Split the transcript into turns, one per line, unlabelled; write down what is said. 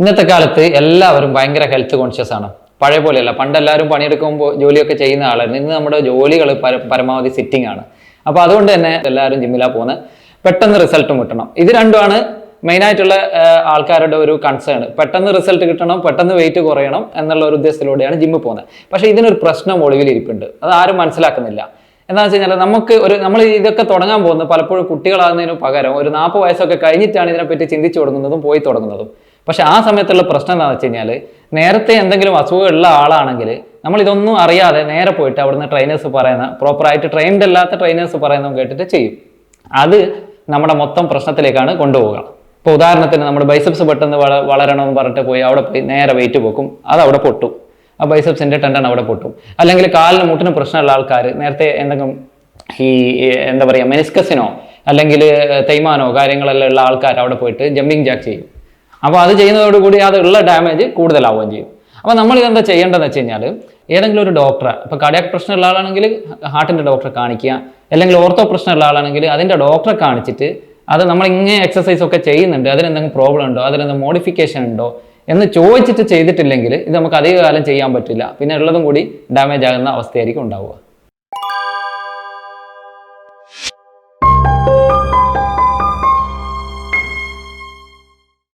ഇന്നത്തെ കാലത്ത് എല്ലാവരും ഭയങ്കര ഹെൽത്ത് കോൺഷ്യസ് ആണ്. പഴയ പോലെയല്ല. പണ്ട് എല്ലാവരും പണിയെടുക്കുമ്പോൾ ജോലിയൊക്കെ ചെയ്യുന്ന ആളായിരുന്നു. ഇന്ന് നമ്മുടെ ജോലികൾ പരമാവധി സിറ്റിംഗ് ആണ്. അപ്പോൾ അതുകൊണ്ട് തന്നെ എല്ലാവരും ജിമ്മിലാ പോകുന്നത് പെട്ടെന്ന് റിസൾട്ടും കിട്ടണം. ഇത് രണ്ടുമാണ് മെയിൻ ആയിട്ടുള്ള ആൾക്കാരുടെ ഒരു കൺസേൺ പെട്ടെന്ന് റിസൾട്ട് കിട്ടണം പെട്ടെന്ന് വെയിറ്റ് കുറയണം എന്നുള്ള ഒരു ഉദ്ദേശത്തിലൂടെയാണ് ജിമ്മിൽ പോകുന്നത് പക്ഷേ ഇതിനൊരു പ്രശ്നം ഒളിവിൽ ഇരിപ്പുണ്ട്. അത് ആരും മനസ്സിലാക്കുന്നില്ല. എന്താണെന്ന് വെച്ച് കഴിഞ്ഞാൽ നമുക്ക് ഒരു നമ്മൾ ഇതൊക്കെ തുടങ്ങാൻ പോകുന്നത് പലപ്പോഴും കുട്ടികളാകുന്നതിന് പകരം ഒരു നാൽപ്പത് വയസ്സൊക്കെ കഴിഞ്ഞിട്ടാണ് ഇതിനെപ്പറ്റി ചിന്തിച്ചു തുടങ്ങുന്നതും പോയി തുടങ്ങുന്നതും. പക്ഷെ ആ സമയത്തുള്ള പ്രശ്നം എന്താണെന്ന് വെച്ച് കഴിഞ്ഞാൽ നേരത്തെ എന്തെങ്കിലും അസുഖമുള്ള ആളാണെങ്കിൽ നമ്മൾ ഇതൊന്നും അറിയാതെ നേരെ പോയിട്ട് അവിടുന്ന് ട്രെയിനേഴ്സ് പറയുന്ന പ്രോപ്പറായിട്ട് ട്രെയിൻഡ് അല്ലാത്ത ട്രെയിനേഴ്സ് പറയുന്നതും കേട്ടിട്ട് ചെയ്യും. അത് നമ്മുടെ മൊത്തം പ്രശ്നത്തിലേക്കാണ് കൊണ്ടുപോകുക ഇപ്പോൾ ഉദാഹരണത്തിന് നമ്മുടെ ബൈസെപ്സ് പെട്ടെന്ന് വള വളരണമെന്ന് പറഞ്ഞിട്ട് പോയി അവിടെ പോയി നേരെ വെയിറ്റ് പോക്കും അത് അവിടെ പൊട്ടും. ആ ബൈസെപ്സിന്റെ ടെൻഡൻ അവിടെ പൊട്ടും. അല്ലെങ്കിൽ കാലിന് മുട്ടിന് പ്രശ്നമുള്ള ആൾക്കാർ നേരത്തെ എന്തെങ്കിലും ഈ എന്താ പറയുക മെനിസ്കസിനോ അല്ലെങ്കിൽ തേയ്മാനോ കാര്യങ്ങളെല്ലാം ഉള്ള ആൾക്കാർ അവിടെ പോയിട്ട് ജമ്പിങ് ജാക്ക് ചെയ്യും. അപ്പോൾ അത് ചെയ്യുന്നതോടുകൂടി അത് ഉള്ള ഡാമേജ് കൂടുതലാവുകയും ചെയ്യും. അപ്പോൾ നമ്മൾ ഇതെന്താ ചെയ്യേണ്ടതെന്ന് വെച്ച് കഴിഞ്ഞാൽ ഏതെങ്കിലും ഒരു ഡോക്ടറെ ഇപ്പോൾ കാർഡിയാക് പ്രശ്നമുള്ള ആളാണെങ്കിൽ ഹാർട്ടിന്റെ ഡോക്ടറെ കാണിക്കുക അല്ലെങ്കിൽ ഓർത്തോ പ്രശ്നമുള്ള ആളാണെങ്കിൽ അതിന്റെ ഡോക്ടറെ കാണിച്ചിട്ട് അത് നമ്മൾ ഇങ്ങനെ എക്സസൈസ് ഒക്കെ ചെയ്യുന്നുണ്ട് അതിനെന്തെങ്കിലും പ്രോബ്ലം ഉണ്ടോ അതിനെന്തെങ്കിലും മോഡിഫിക്കേഷൻ ഉണ്ടോ എന്ന് ചോദിച്ചിട്ട് ചെയ്തിട്ടില്ലെങ്കിൽ ഇത് നമുക്ക് അധികകാലം ചെയ്യാൻ പറ്റില്ല. പിന്നെ ഉള്ളതും കൂടി ഡാമേജ് ആകുന്ന അവസ്ഥയായിരിക്കും ഉണ്ടാവുക.